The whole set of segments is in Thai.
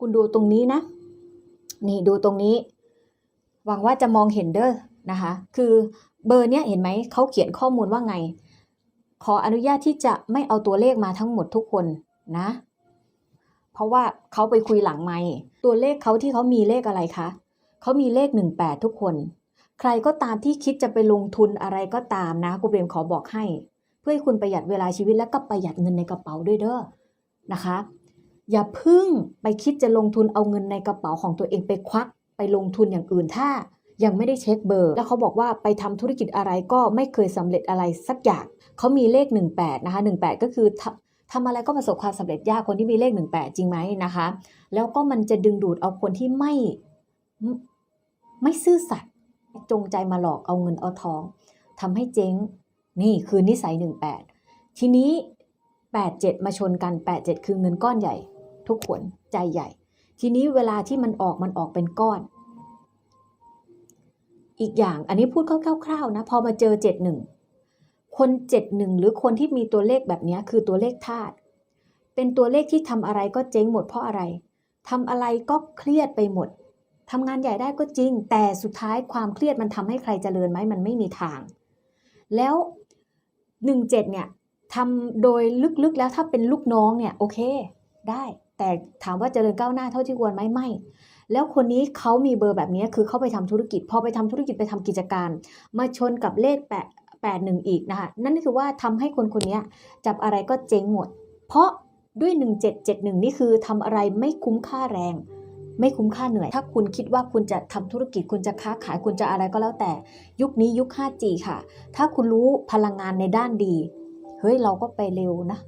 คุณดูตรงนี้นะ นี่ดูตรงนี้ หวังว่าจะมองเห็นเด้อนะคะ คือเบอร์เนี้ยเห็นไหม เขาเขียนข้อมูลว่าไง ขออนุญาตที่จะไม่เอาตัวเลขมาทั้งหมดทุกคนนะ เพราะว่าเขาไปคุยหลังไม่ตัวเลขเขาที่เขามีเลขอะไรคะเขามีเลข 18 ทุกคน ใครก็ตามที่คิดจะไปลงทุนอะไรก็ตามนะครูเบมขอบอกให้ เพื่อให้คุณประหยัดเวลาชีวิตและก็ประหยัดเงินในกระเป๋าด้วยเด้อนะคะ อย่าพึ่งไปคิดจะลงทุนเอาเงินในกระเป๋าของตัวเองไปควัก ไปลงทุนอย่างอื่นถ้ายังไม่ได้เช็คเบอร์ แล้วเขาบอกว่าไปทำธุรกิจอะไรก็ไม่เคยสำเร็จอะไรสักอย่างเขามีเลข 18 นะคะ 18 ก็คือทำทำอะไรก็ประสบความสำเร็จยากคนที่มีเลข 18 จริงไหมนะคะ แล้วก็มันจะดึงดูดเอาคนที่ไม่ไม่ซื่อสัตย์จงใจมาหลอกเอาเงินเอาทองทำให้เจ๊งนี่คือนิสัย 18 ทีนี้ 87 มาชนกัน 87 คือเงินก้อนใหญ่ ทุกคนใจใหญ่ ทีนี้เวลาที่มันออกมันออกเป็นก้อน อีกอย่างอันนี้พูดคร่าวๆนะพอมาเจอ71คน71หนึ่งหรือคนที่มีตัวเลขแบบนี้คือตัวเลขธาตุเป็นตัวเลขที่ทำอะไรก็เจ๊งหมดเพราะอะไรทำอะไรก็เครียดไปหมดทำงานใหญ่ได้ก็จริง แต่สุดท้ายความเครียดมันทำให้ใครเจริญไหมมันไม่มีทาง แล้ว17เนี่ยทำโดยลึกๆแล้วถ้าเป็นลูกน้องเนี่ยโอเค ได้ แต่ถามว่าเจริญก้าวหน้าเท่าที่ควรไหมไม่ แล้วคนนี้เขามีเบอร์แบบนี้คือเขาไปทำธุรกิจ พอไปทำธุรกิจไปทำกิจการ มาชนกับเลขแปดแปดหนึ่งอีกนะคะ นั่นคือว่าทำให้คนคนนี้จับอะไรก็เจ๊งหมด เพราะด้วย 1771 นี่คือทำอะไรไม่คุ้มค่าแรงไม่คุ้มค่าเหนื่อย ถ้าคุณคิดว่าคุณจะทำธุรกิจ คุณจะค้าขาย คุณจะอะไรก็แล้วแต่ ยุคนี้ยุค 5G ค่ะ ถ้าคุณรู้พลังงานในด้านดี เฮ้ย เราก็ไปเร็วนะ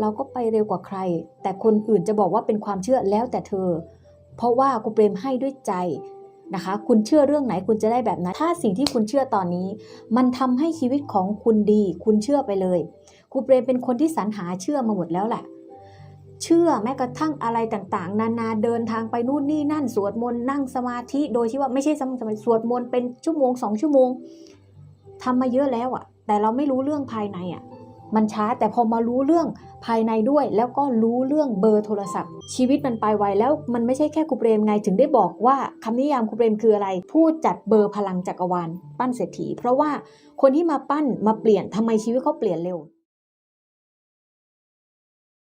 เราก็ไปเร็วกว่าใคร แต่คนอื่นจะบอกว่าเป็นความเชื่อแล้วแต่เธอ เพราะว่าครูเปรมให้ด้วยใจนะคะ คุณเชื่อเรื่องไหนคุณจะได้แบบนั้น ถ้าสิ่งที่คุณเชื่อตอนนี้ มันทำให้ชีวิตของคุณดี คุณเชื่อไปเลยครูเปรมเป็นคนที่สรรหาเชื่อมาหมดแล้วแหละเชื่อแม้กระทั่งอะไรต่างๆ นานาเดินทางไปนู่นนี่นั่นสวดมนต์นั่งสมาธิ โดยที่ว่าไม่ใช่สมาธิสวดมนต์เป็นชั่วโมงสองชั่วโมงทำมาเยอะแล้วอะแต่เราไม่รู้เรื่องภายในอะ มันช้าแต่พอมารู้เรื่องภายในด้วย แล้วก็รู้เรื่องเบอร์โทรศัพท์ ชีวิตมันไปไวแล้วมันไม่ใช่แค่ครูเปรมไงถึงได้บอกว่าคำนิยามครูเปรมคืออะไร ผู้จัดเบอร์พลังจักรวาลปั้นเศรษฐี เพราะว่าคนที่มาปั้นมาเปลี่ยนทำไมชีวิตเขาเปลี่ยนเร็ว